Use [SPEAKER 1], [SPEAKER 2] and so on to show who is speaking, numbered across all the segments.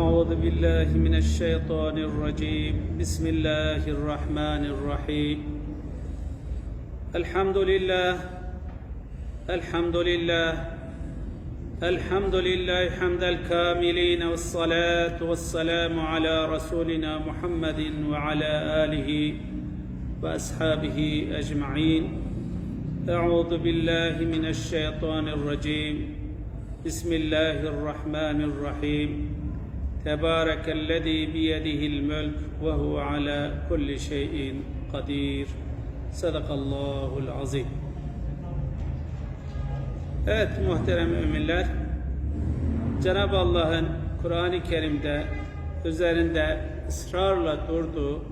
[SPEAKER 1] أعوذ بالله من الشيطان الرجيم. بسم الله الرحمن الرحيم. الحمد لله الحمد لله الحمد لله حمد الكاملين والصلاة والسلام على رسولنا محمد وعلى آله وأصحابه أجمعين. أعوذ بالله من الشيطان الرجيم. بسم الله الرحمن الرحيم. تبارك الذي بيده الملك وهو على كل شيء قدير صدق الله العظيم Evet muhterem müminler Cenab-ı Allah'ın Kur'an-ı Kerim'de üzerinde ısrarla durduğu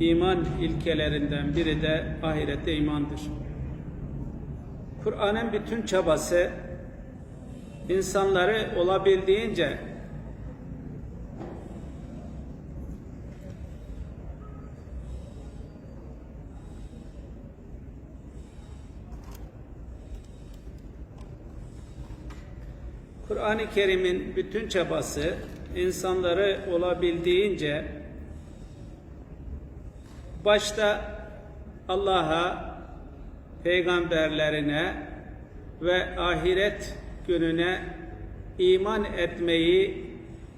[SPEAKER 1] iman ilkelerinden biri de ahirete imandır. Kur'an'ın bütün çabası insanları olabildiğince Kur'an-ı Kerim'in bütün çabası insanları olabildiğince başta Allah'a, peygamberlerine ve ahiret gününe iman etmeyi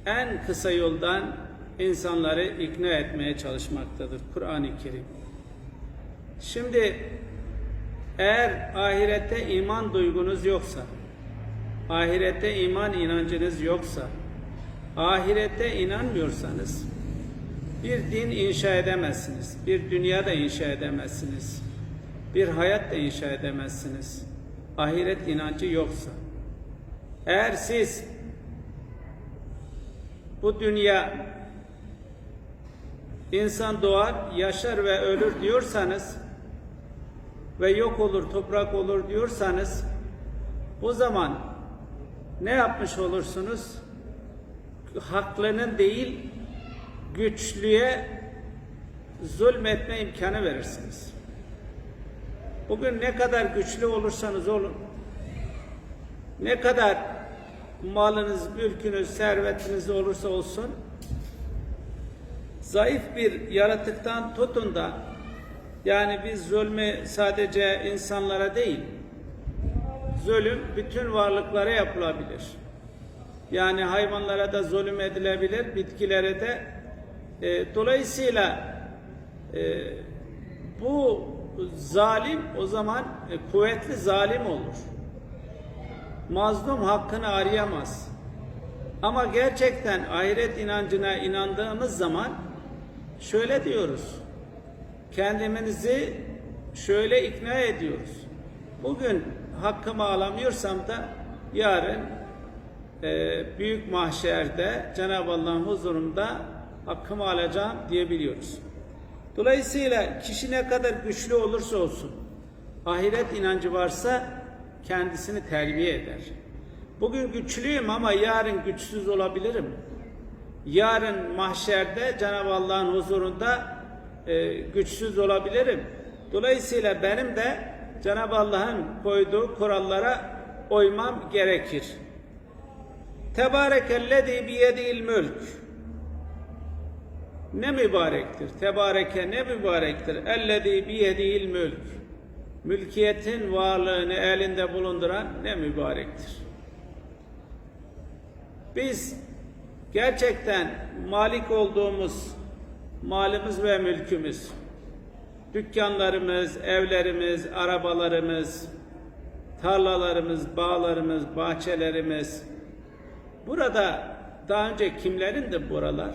[SPEAKER 1] en kısa yoldan insanları ikna etmeye çalışmaktadır Kur'an-ı Kerim. Şimdi eğer ahirette iman duygunuz yoksa, ahirette iman inancınız yoksa, ahirette inanmıyorsanız bir din inşa edemezsiniz, bir dünya da inşa edemezsiniz, bir hayat da inşa edemezsiniz. Ahiret inancı yoksa. Eğer siz bu dünya insan doğar, yaşar ve ölür diyorsanız ve yok olur, toprak olur diyorsanız o zaman ne yapmış olursunuz? Haklının değil, güçlüye zulmetme imkanı verirsiniz. Bugün ne kadar güçlü olursanız olun, ne kadar malınız, mülkünüz, servetiniz olursa olsun, zayıf bir yaratıktan tutun da, yani biz zulmü sadece insanlara değil, zulüm bütün varlıklara yapılabilir. Yani hayvanlara da zulüm edilebilir, bitkilere de. E, dolayısıyla e, bu zalim o zaman e, kuvvetli zalim olur. Mazlum hakkını arayamaz. Ama gerçekten ahiret inancına inandığımız zaman şöyle diyoruz. Kendimizi şöyle ikna ediyoruz. Bugün hakkımı alamıyorsam da yarın e, büyük mahşerde Cenab-ı Allah'ın huzurunda hakkımı alacağım diyebiliyoruz. Dolayısıyla kişi ne kadar güçlü olursa olsun, ahiret inancı varsa kendisini terbiye eder. Bugün güçlüyüm ama yarın güçsüz olabilirim. Yarın mahşerde Cenab-ı Allah'ın huzurunda e, güçsüz olabilirim. Dolayısıyla benim de Cenab-ı Allah'ın koyduğu kurallara uymam gerekir. Tebarekellezî biyedil mülk. Ne mübarektir. Tebareke ne mübarektir. Ellezî biyedil mülk. Mülkiyetin varlığını elinde bulunduran ne mübarektir. Biz gerçekten malik olduğumuz malımız ve mülkümüz, dükkanlarımız, evlerimiz, arabalarımız, tarlalarımız, bağlarımız, bahçelerimiz, burada daha önce kimlerin de buralar?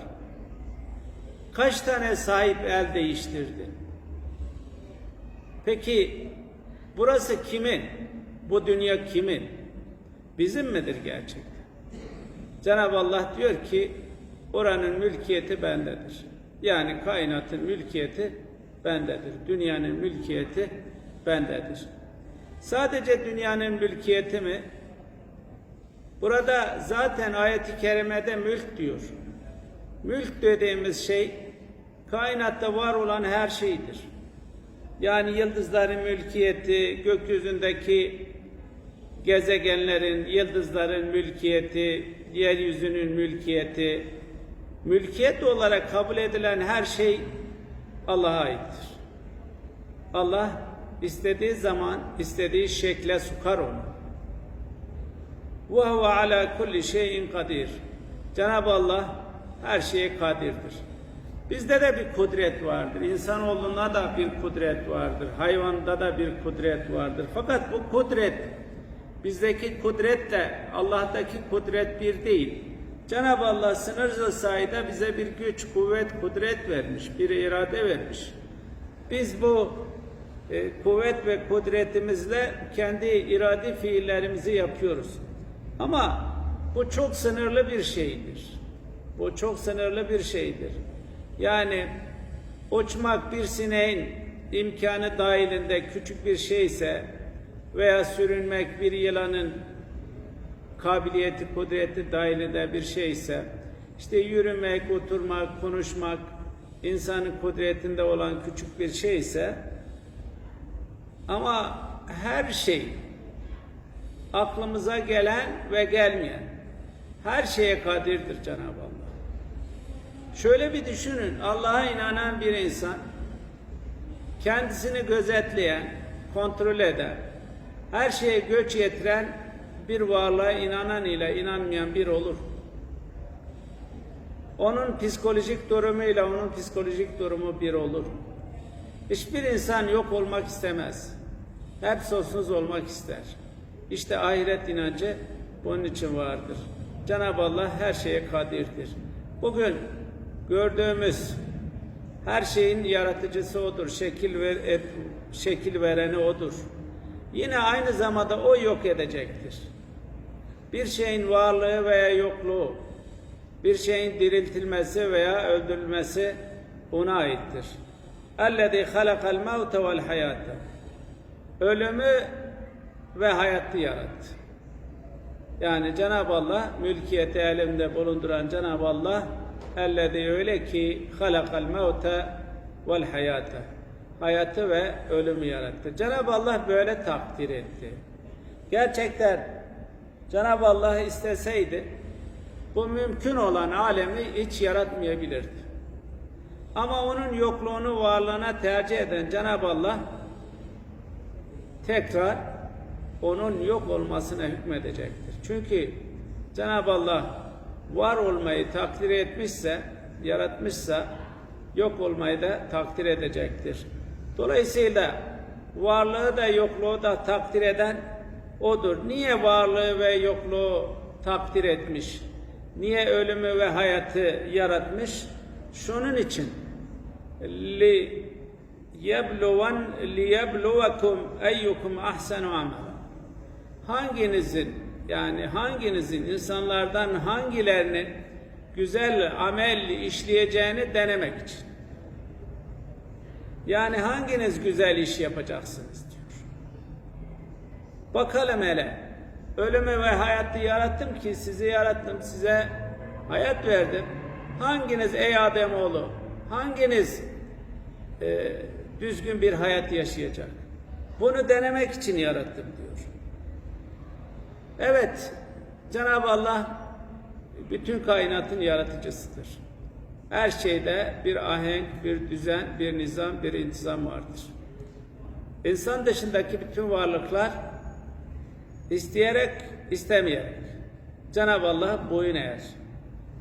[SPEAKER 1] Kaç tane sahip el değiştirdi? Peki burası kimin? Bu dünya kimin? Bizim midir gerçekten? Cenab-ı Allah diyor ki oranın mülkiyeti bendedir. Yani kainatın mülkiyeti bendedir. Dünyanın mülkiyeti bendedir. Sadece dünyanın mülkiyeti mi? Burada zaten ayeti kerimede mülk diyor. Mülk dediğimiz şey kainatta var olan her şeydir. Yani yıldızların mülkiyeti, gökyüzündeki gezegenlerin, yıldızların mülkiyeti, yeryüzünün mülkiyeti, mülkiyet olarak kabul edilen her şey Allah'a aittir. Allah istediği zaman istediği şekle sokar onu. Ve huve ala kulli şeyin kadir. Cenab-ı Allah her şeye kadirdir. Bizde de bir kudret vardır. İnsanoğlunda da bir kudret vardır. Hayvanda da bir kudret vardır. Fakat bu kudret bizdeki kudretle Allah'taki kudret bir değil. Cenab-ı Allah sınırsız sayıda bize bir güç, kuvvet, kudret vermiş, bir irade vermiş. Biz bu e, kuvvet ve kudretimizle kendi iradi fiillerimizi yapıyoruz. Ama bu çok sınırlı bir şeydir. Bu çok sınırlı bir şeydir. Yani uçmak bir sineğin imkanı dahilinde küçük bir şeyse veya sürünmek bir yılanın kabiliyeti, kudreti dahilinde bir şeyse, işte yürümek, oturmak, konuşmak, insanın kudretinde olan küçük bir şeyse, ama her şey, aklımıza gelen ve gelmeyen, her şeye kadirdir Cenab-ı Allah. Şöyle bir düşünün, Allah'a inanan bir insan, kendisini gözetleyen, kontrol eden, her şeye göç yetiren bir varlığa inanan ile inanmayan bir olur. Onun psikolojik durumuyla onun psikolojik durumu bir olur. Hiçbir insan yok olmak istemez. Hep sonsuz olmak ister. İşte ahiret inancı bunun için vardır. Cenab-ı Allah her şeye kadirdir. Bugün gördüğümüz her şeyin yaratıcısı odur. Şekil ver, et, şekil vereni odur. Yine aynı zamanda o yok edecektir Bir şeyin varlığı veya yokluğu, bir şeyin diriltilmesi veya öldürülmesi ona aittir. اَلَّذ۪ي خَلَقَ الْمَوْتَ وَالْحَيَاةَ Ölümü ve hayatı yarattı. Yani Cenab-ı Allah mülkiyeti elimde bulunduran Cenab-ı Allah ellezî öyle ki halakal mevte vel hayate hayatı ve ölümü yarattı. Cenab-ı Allah böyle takdir etti. Gerçekten Cenab-ı Allah isteseydi bu mümkün olan alemi hiç yaratmayabilirdi. Ama onun yokluğunu varlığına tercih eden Cenab-ı Allah tekrar onun yok olmasına hükmedecektir. Çünkü Cenab-ı Allah var olmayı takdir etmişse, yaratmışsa yok olmayı da takdir edecektir. Dolayısıyla varlığı da yokluğu da takdir eden odur. Niye varlığı ve yokluğu takdir etmiş? Niye ölümü ve hayatı yaratmış? Şunun için li yebluvan li yebluvakum eyyukum ahsenu amela. Hanginizin yani hanginizin insanlardan hangilerinin güzel amel işleyeceğini denemek için. Yani hanginiz güzel iş yapacaksınız. Bakalım hele. Ölümü ve hayatı yarattım ki sizi yarattım, size hayat verdim. Hanginiz ey Ademoğlu, hanginiz e, düzgün bir hayat yaşayacak? Bunu denemek için yarattım diyor. Evet, Cenab-ı Allah bütün kainatın yaratıcısıdır. Her şeyde bir ahenk, bir düzen, bir nizam, bir intizam vardır. İnsan dışındaki bütün varlıklar isteyerek, istemeyerek Cenab-ı Allah boyun eğer.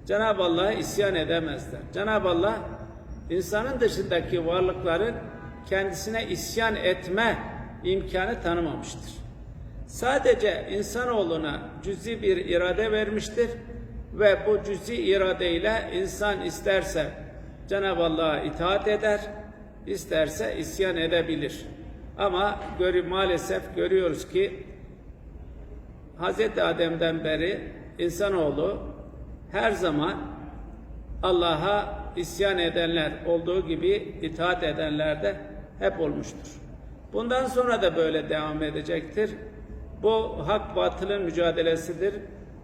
[SPEAKER 1] Cenab-ı Allah'a isyan edemezler. Cenab-ı Allah insanın dışındaki varlıkların kendisine isyan etme imkanı tanımamıştır. Sadece insanoğluna cüzi bir irade vermiştir ve bu cüzi iradeyle insan isterse Cenab-ı Allah'a itaat eder, isterse isyan edebilir. Ama görü, maalesef görüyoruz ki Hz. Adem'den beri insanoğlu her zaman Allah'a isyan edenler olduğu gibi itaat edenler de hep olmuştur. Bundan sonra da böyle devam edecektir. Bu hak batılın mücadelesidir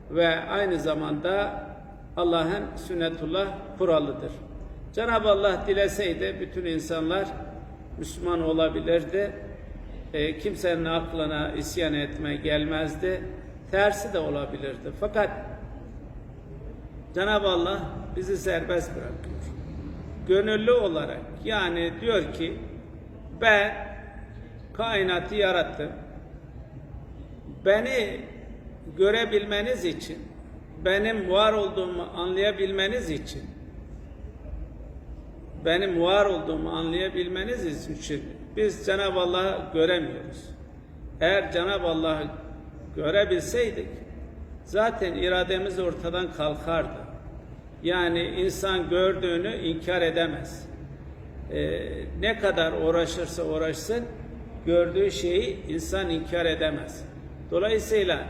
[SPEAKER 1] ve aynı zamanda Allah'ın sünnetullah kuralıdır. Cenab-ı Allah dileseydi bütün insanlar Müslüman olabilirdi. e, kimsenin aklına isyan etme gelmezdi. Tersi de olabilirdi. Fakat Cenab-ı Allah bizi serbest bırakıyor. Gönüllü olarak yani diyor ki ben kainatı yarattım. Beni görebilmeniz için, benim var olduğumu anlayabilmeniz için, benim var olduğumu anlayabilmeniz için biz Cenab-ı Allah'ı göremiyoruz. Eğer Cenab-ı Allah'ı görebilseydik zaten irademiz ortadan kalkardı. Yani insan gördüğünü inkar edemez. Ee, ne kadar uğraşırsa uğraşsın gördüğü şeyi insan inkar edemez. Dolayısıyla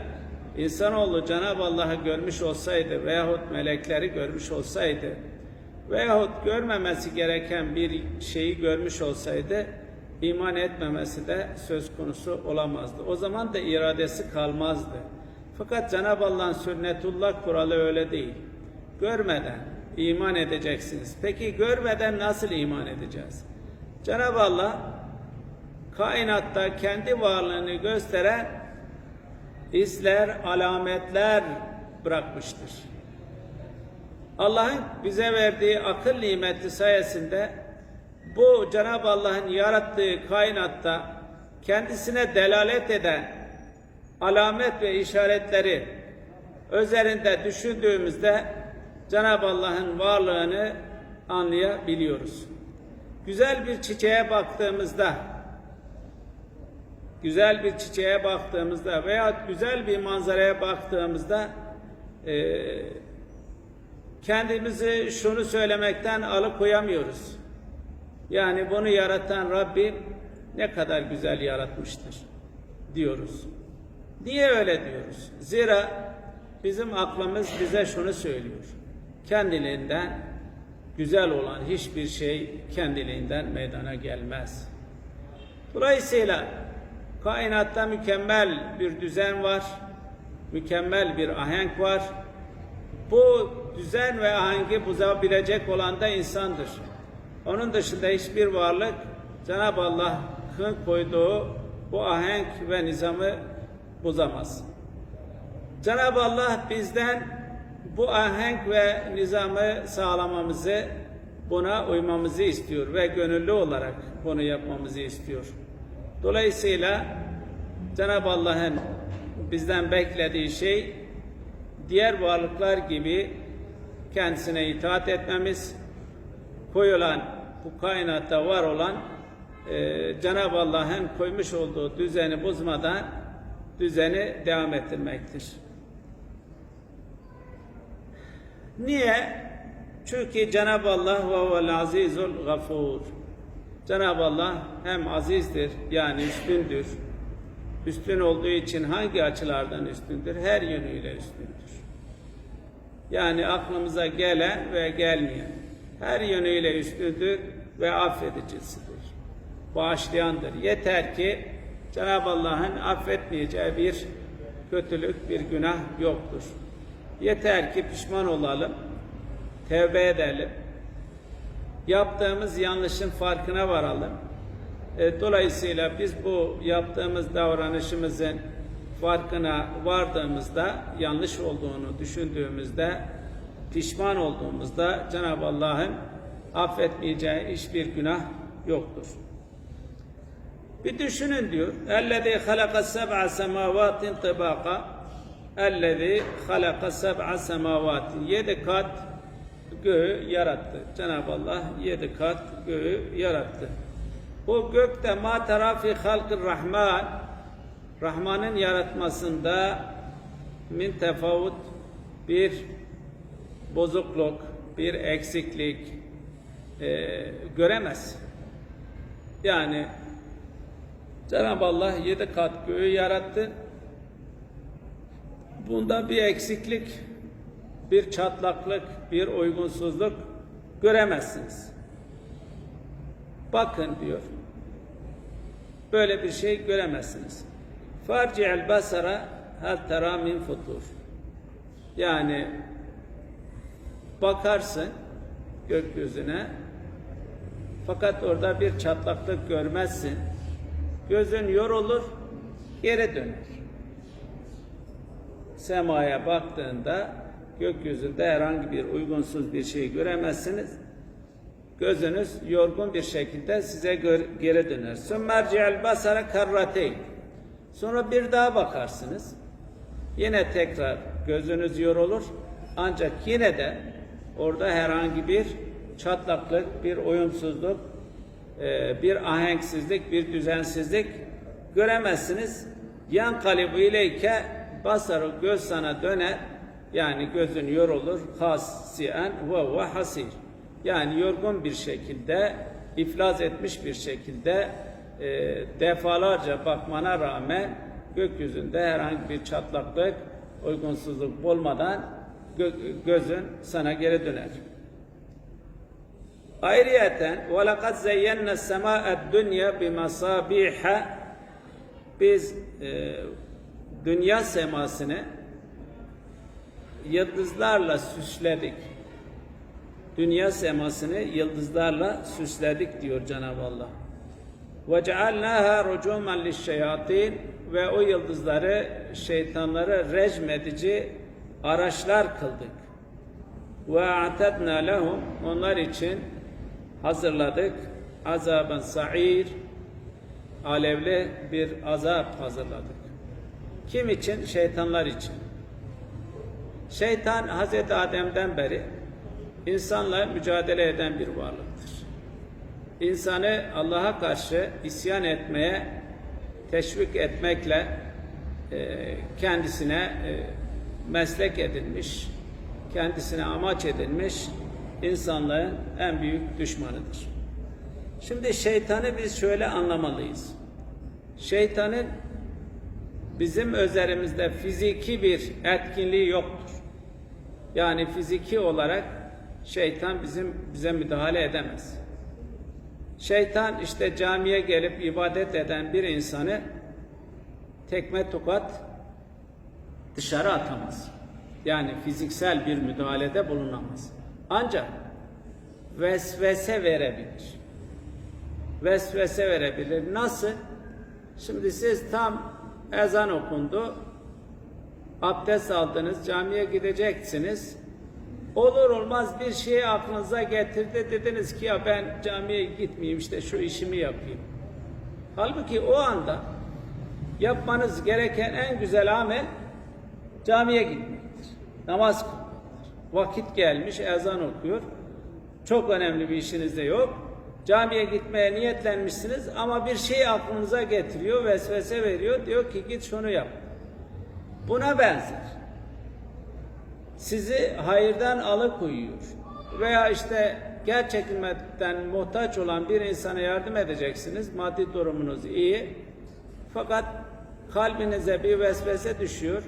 [SPEAKER 1] insanoğlu Cenab-ı Allah'ı görmüş olsaydı veyahut melekleri görmüş olsaydı veyahut görmemesi gereken bir şeyi görmüş olsaydı iman etmemesi de söz konusu olamazdı. O zaman da iradesi kalmazdı. Fakat Cenab-ı Allah'ın sünnetullah kuralı öyle değil. Görmeden iman edeceksiniz. Peki görmeden nasıl iman edeceğiz? Cenab-ı Allah kainatta kendi varlığını gösteren izler, alametler bırakmıştır. Allah'ın bize verdiği akıl nimeti sayesinde bu Cenab-ı Allah'ın yarattığı kainatta kendisine delalet eden alamet ve işaretleri üzerinde düşündüğümüzde Cenab-ı Allah'ın varlığını anlayabiliyoruz. Güzel bir çiçeğe baktığımızda güzel bir çiçeğe baktığımızda veya güzel bir manzaraya baktığımızda e, kendimizi şunu söylemekten alıkoyamıyoruz. Yani bunu yaratan Rabbim ne kadar güzel yaratmıştır diyoruz. Niye öyle diyoruz? Zira bizim aklımız bize şunu söylüyor. Kendiliğinden güzel olan hiçbir şey kendiliğinden meydana gelmez. Dolayısıyla kainatta mükemmel bir düzen var, mükemmel bir ahenk var. Bu düzen ve ahengi bozabilecek olan da insandır. Onun dışında hiçbir varlık Cenab-ı Allah'ın koyduğu bu ahenk ve nizamı bozamaz. Cenab-ı Allah bizden bu ahenk ve nizamı sağlamamızı, buna uymamızı istiyor ve gönüllü olarak bunu yapmamızı istiyor. Dolayısıyla Cenab-ı Allah'ın bizden beklediği şey diğer varlıklar gibi kendisine itaat etmemiz, koyulan bu kainatta var olan e, Cenab-ı Allah'ın koymuş olduğu düzeni bozmadan düzeni devam ettirmektir. Niye? Çünkü Cenab-ı Allah ve huvel azizul gafur. Cenab-ı Allah hem azizdir yani üstündür. Üstün olduğu için hangi açılardan üstündür? Her yönüyle üstündür. Yani aklımıza gelen ve gelmeyen her yönüyle üstündür ve affedicisidir. Bağışlayandır. Yeter ki Cenab-ı Allah'ın affetmeyeceği bir kötülük, bir günah yoktur. Yeter ki pişman olalım, tevbe edelim, yaptığımız yanlışın farkına varalım. E, dolayısıyla biz bu yaptığımız davranışımızın farkına vardığımızda, yanlış olduğunu düşündüğümüzde, pişman olduğumuzda Cenab-ı Allah'ın affetmeyeceği hiçbir günah yoktur. Bir düşünün diyor. Ellezî halaka seb'a semâvâtin tibâka Ellezî halaka seb'a semâvâtin Yedi kat göğü yarattı. Cenab-ı Allah yedi kat göğü yarattı. Bu gökte ma tarafi halkı rahman Rahman'ın yaratmasında min tefavut bir bozukluk, bir eksiklik e, göremez. Yani Cenab-ı Allah yedi kat göğü yarattı. Bunda bir eksiklik, bir çatlaklık, bir uygunsuzluk göremezsiniz. Bakın diyor. Böyle bir şey göremezsiniz. Farci'el basara hel tera min futur. Yani bakarsın gökyüzüne fakat orada bir çatlaklık görmezsin gözün yorulur, geri döner. Semaya baktığında gökyüzünde herhangi bir uygunsuz bir şey göremezsiniz. Gözünüz yorgun bir şekilde size geri döner. Sümmerci'el basara karrateyn. Sonra bir daha bakarsınız. Yine tekrar gözünüz yorulur. Ancak yine de orada herhangi bir çatlaklık, bir uyumsuzluk, e, bir ahenksizlik, bir düzensizlik göremezsiniz. Yan kalibu ileyke basarı göz sana döner. Yani gözün yorulur. Hasiyen ve ve hasir. Yani yorgun bir şekilde, iflas etmiş bir şekilde e, defalarca bakmana rağmen gökyüzünde herhangi bir çatlaklık, uygunsuzluk olmadan gözün sana geri döner. Ayrıyeten وَلَقَدْ زَيَّنَّ السَّمَاءَ الدُّنْيَا بِمَصَابِيحَ Biz e, dünya semasını yıldızlarla süsledik. Dünya semasını yıldızlarla süsledik diyor Cenab-ı Allah. وَجَعَلْنَاهَا رُجُومًا لِلشَّيَاطِينَ Ve o yıldızları şeytanlara recmedici araçlar kıldık. Ve atadna lehum onlar için hazırladık azaben sa'ir alevli bir azap hazırladık. Kim için? Şeytanlar için. Şeytan Hazreti Adem'den beri insanla mücadele eden bir varlıktır. İnsanı Allah'a karşı isyan etmeye teşvik etmekle e, kendisine e, meslek edinmiş, kendisine amaç edinmiş insanlığın en büyük düşmanıdır. Şimdi şeytanı biz şöyle anlamalıyız. Şeytanın bizim üzerimizde fiziki bir etkinliği yoktur. Yani fiziki olarak şeytan bizim bize müdahale edemez. Şeytan işte camiye gelip ibadet eden bir insanı tekme tokat dışarı atamaz. Yani fiziksel bir müdahalede bulunamaz. Ancak vesvese verebilir. Vesvese verebilir. Nasıl? Şimdi siz tam ezan okundu. Abdest aldınız, camiye gideceksiniz. Olur olmaz bir şeyi aklınıza getirdi. Dediniz ki ya ben camiye gitmeyeyim işte şu işimi yapayım. Halbuki o anda yapmanız gereken en güzel amel camiye gitmektir. Namaz kılmaktır. Vakit gelmiş ezan okuyor. Çok önemli bir işiniz de yok. Camiye gitmeye niyetlenmişsiniz ama bir şey aklınıza getiriyor, vesvese veriyor. Diyor ki git şunu yap. Buna benzer. Sizi hayırdan alıkoyuyor. Veya işte gerçekten muhtaç olan bir insana yardım edeceksiniz. Maddi durumunuz iyi. Fakat kalbinize bir vesvese düşüyor.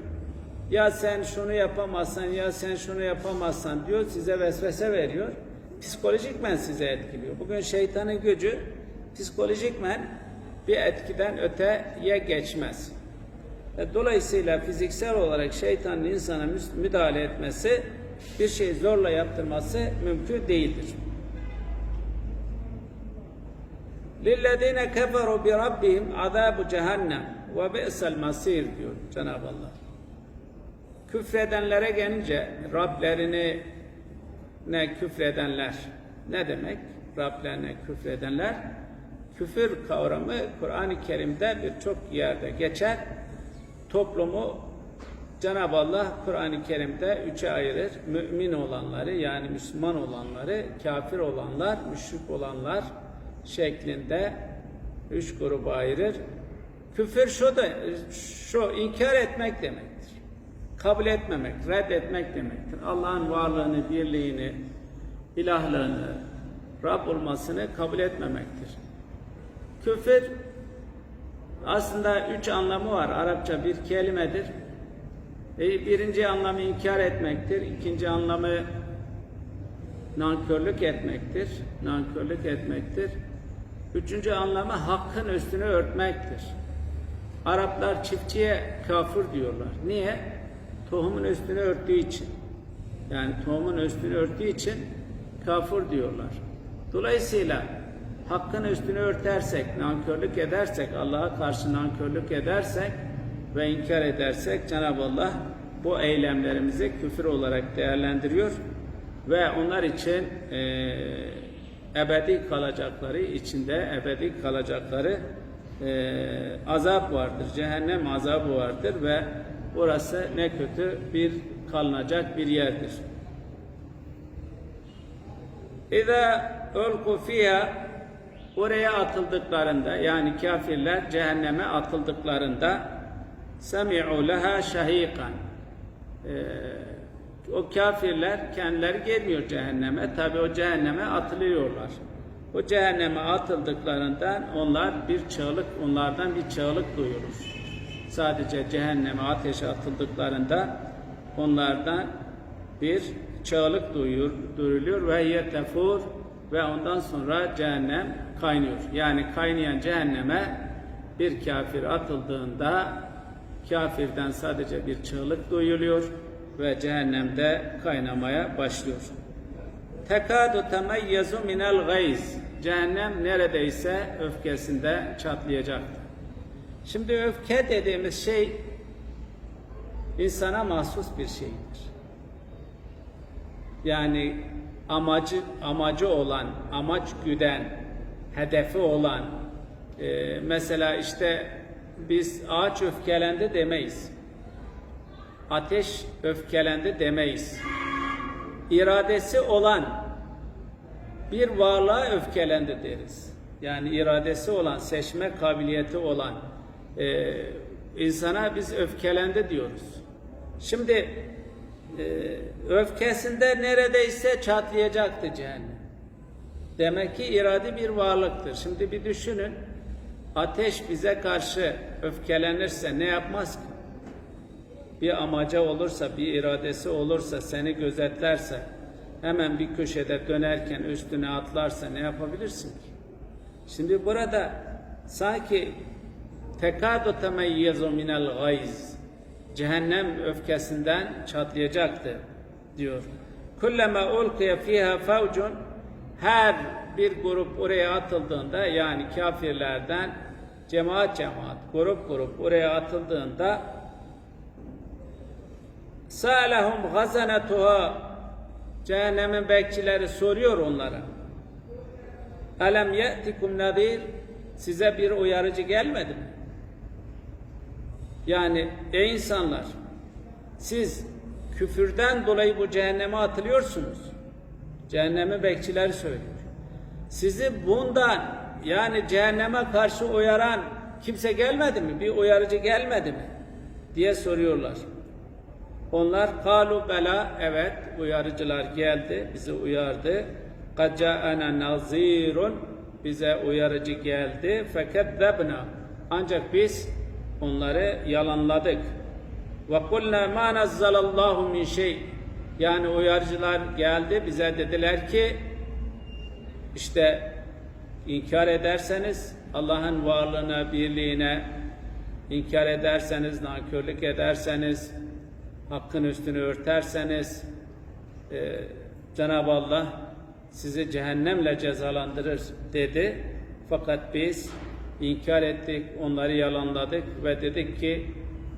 [SPEAKER 1] Ya sen şunu yapamazsan, ya sen şunu yapamazsan diyor, size vesvese veriyor. Psikolojikmen size etkiliyor. Bugün şeytanın gücü psikolojikmen bir etkiden öteye geçmez. E, Dolayısıyla fiziksel olarak şeytanın insana müs- müdahale etmesi, bir şey zorla yaptırması mümkün değildir. لِلَّذ۪ينَ كَفَرُوا بِرَبِّهِمْ عَذَابُ cehennem ve bi'sel masir diyor Cenab-ı Allah. Küfredenlere gelince Rablerini ne küfredenler ne demek? Rablerine küfredenler küfür kavramı Kur'an-ı Kerim'de birçok yerde geçer. Toplumu Cenab-ı Allah Kur'an-ı Kerim'de üçe ayırır. Mümin olanları yani Müslüman olanları, kafir olanlar, müşrik olanlar şeklinde üç gruba ayırır. Küfür şu da şu inkar etmek demektir. Kabul etmemek, reddetmek demektir. Allah'ın varlığını, birliğini, ilahlığını, Rab olmasını kabul etmemektir. Küfür aslında üç anlamı var. Arapça bir kelimedir. E, birinci anlamı inkar etmektir. İkinci anlamı nankörlük etmektir. Nankörlük etmektir. Üçüncü anlamı hakkın üstünü örtmektir. Araplar çiftçiye kafir diyorlar. Niye? Tohumun üstünü örttüğü için. Yani tohumun üstünü örttüğü için kafir diyorlar. Dolayısıyla hakkın üstünü örtersek, nankörlük edersek, Allah'a karşı nankörlük edersek ve inkar edersek Cenab-ı Allah bu eylemlerimizi küfür olarak değerlendiriyor ve onlar için eee ebedi kalacakları içinde ebedi kalacakları eee, azap vardır. Cehennem azabı vardır ve orası ne kötü? Bir kalınacak bir yerdir. İza ulqu fiha oraya atıldıklarında yani kafirler cehenneme atıldıklarında semi'u leha şahikan Ee, o kafirler kendileri gelmiyor cehenneme. Tabi o cehenneme atılıyorlar. O cehenneme atıldıklarından onlar bir çığlık onlardan bir çığlık duyulur sadece cehenneme ateşe atıldıklarında onlardan bir çığlık duyur, duyuluyor ve yetefur ve ondan sonra cehennem kaynıyor. Yani kaynayan cehenneme bir kafir atıldığında kafirden sadece bir çığlık duyuluyor ve cehennemde kaynamaya başlıyor. Tekadu temeyyezu minel gayz. Cehennem neredeyse öfkesinde çatlayacaktır. Şimdi öfke dediğimiz şey insana mahsus bir şeydir. Yani amacı amacı olan, amaç güden, hedefi olan e, mesela işte biz ağaç öfkelendi demeyiz. Ateş öfkelendi demeyiz. İradesi olan bir varlığa öfkelendi deriz. Yani iradesi olan, seçme kabiliyeti olan e, insana biz öfkelendi diyoruz. Şimdi e, öfkesinde neredeyse çatlayacaktı cehennem. Demek ki iradi bir varlıktır. Şimdi bir düşünün. Ateş bize karşı öfkelenirse ne yapmaz ki? Bir amaca olursa, bir iradesi olursa, seni gözetlerse, hemen bir köşede dönerken üstüne atlarsa ne yapabilirsin ki? Şimdi burada sanki tekadu temeyyezu minel gayz cehennem öfkesinden çatlayacaktı diyor. Kullama ulqiye fiha fevcun her bir grup oraya atıldığında yani kafirlerden cemaat cemaat grup grup oraya atıldığında Sâlehum gazanatuha cehennemin bekçileri soruyor onlara. Elem ye'tikum nadir size bir uyarıcı gelmedi mi? Yani ey insanlar siz küfürden dolayı bu cehenneme atılıyorsunuz. Cehennemi bekçiler söylüyor. Sizi bundan yani cehenneme karşı uyaran kimse gelmedi mi? Bir uyarıcı gelmedi mi? diye soruyorlar. Onlar kalu bela evet uyarıcılar geldi bizi uyardı. Kad ca'ana nazirun bize uyarıcı geldi. Fekezzebna ancak biz onları yalanladık. Ve kulna ma nazzalallahu min şey. Yani uyarıcılar geldi bize dediler ki işte inkar ederseniz Allah'ın varlığına, birliğine inkar ederseniz, nankörlük ederseniz, hakkın üstünü örterseniz e, Cenab-ı Allah sizi cehennemle cezalandırır dedi. Fakat biz inkar ettik, onları yalanladık ve dedik ki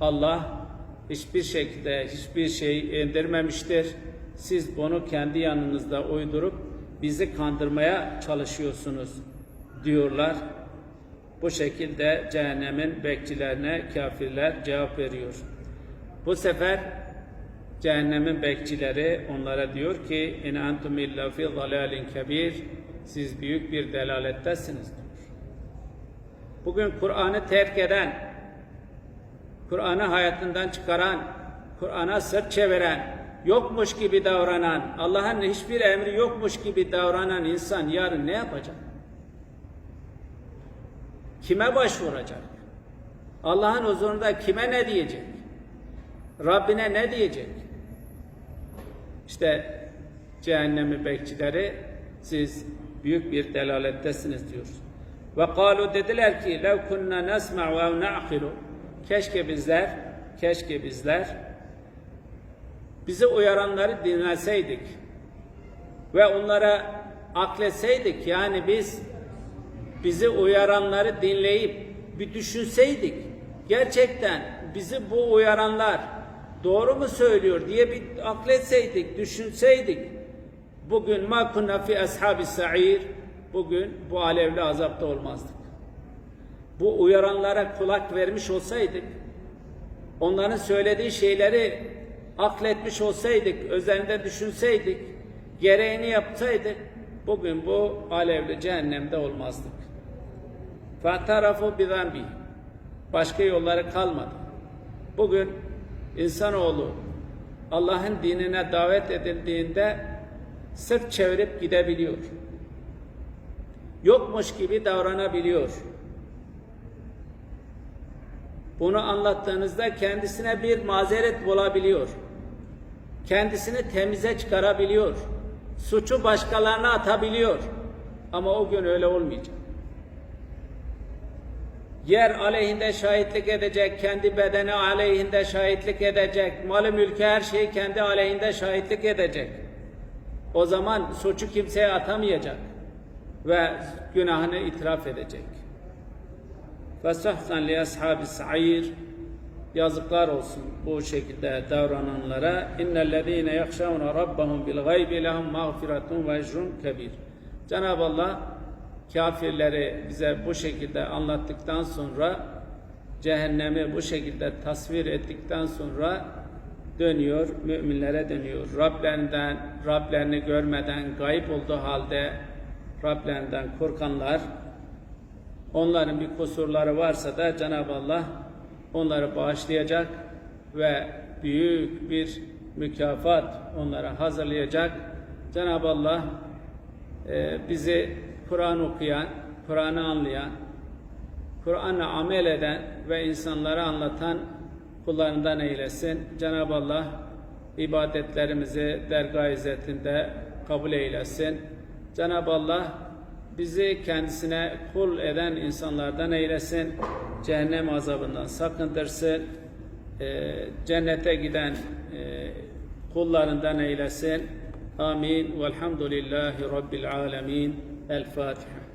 [SPEAKER 1] Allah hiçbir şekilde hiçbir şey indirmemiştir. Siz bunu kendi yanınızda uydurup bizi kandırmaya çalışıyorsunuz diyorlar. Bu şekilde cehennemin bekçilerine kafirler cevap veriyor. Bu sefer cehennemin bekçileri onlara diyor ki in entum illa fi dalalin kebir siz büyük bir delalettesiniz diyor. Bugün Kur'an'ı terk eden, Kur'an'ı hayatından çıkaran, Kur'an'a sırt çeviren, yokmuş gibi davranan, Allah'ın hiçbir emri yokmuş gibi davranan insan yarın ne yapacak? Kime başvuracak? Allah'ın huzurunda kime ne diyecek? Rabbine ne diyecek? İşte cehennemi bekçileri siz büyük bir delalettesiniz diyor. Ve kalu dediler ki lev kunna nesma'u ev na'kilu keşke bizler keşke bizler bizi uyaranları dinleseydik ve onlara akletseydik. Yani biz bizi uyaranları dinleyip bir düşünseydik, gerçekten bizi bu uyaranlar doğru mu söylüyor diye bir akletseydik, düşünseydik, bugün ma kunna fi ashabi sa'ir, bugün bu alevli azapta olmazdık. Bu uyaranlara kulak vermiş olsaydık, onların söylediği şeyleri akletmiş olsaydık, özelinde düşünseydik, gereğini yapsaydık, bugün bu alevli cehennemde olmazdık. Fatarafu bidambi. Başka yolları kalmadı. Bugün insanoğlu Allah'ın dinine davet edildiğinde sırt çevirip gidebiliyor. Yokmuş gibi davranabiliyor. Bunu anlattığınızda kendisine bir mazeret bulabiliyor. Kendisini temize çıkarabiliyor. Suçu başkalarına atabiliyor. Ama o gün öyle olmayacak. Yer aleyhinde şahitlik edecek, kendi bedeni aleyhinde şahitlik edecek, malı mülkü her şey kendi aleyhinde şahitlik edecek. O zaman suçu kimseye atamayacak ve günahını itiraf edecek. Fesahsan li ashabi sa'ir yazıklar olsun bu şekilde davrananlara innellezine yahşavne rabbahum bil gaybi lehum mağfiretun ve ecrun kebir. Cenab-ı Allah kafirleri bize bu şekilde anlattıktan sonra cehennemi bu şekilde tasvir ettikten sonra dönüyor, müminlere dönüyor. Rablerinden, Rablerini görmeden, gayip olduğu halde Rablerinden korkanlar Onların bir kusurları varsa da Cenab-ı Allah onları bağışlayacak ve büyük bir mükafat onlara hazırlayacak. Cenab-ı Allah e, bizi Kur'an okuyan, Kur'an'ı anlayan, Kur'an'la amel eden ve insanlara anlatan kullarından eylesin. Cenab-ı Allah ibadetlerimizi dergah izzetinde kabul eylesin. Cenab-ı Allah bizi kendisine kul eden insanlardan eylesin. Cehennem azabından sakındırsın. E, cennete giden e, kullarından eylesin. Amin. Velhamdülillahi Rabbil alemin. El Fatiha.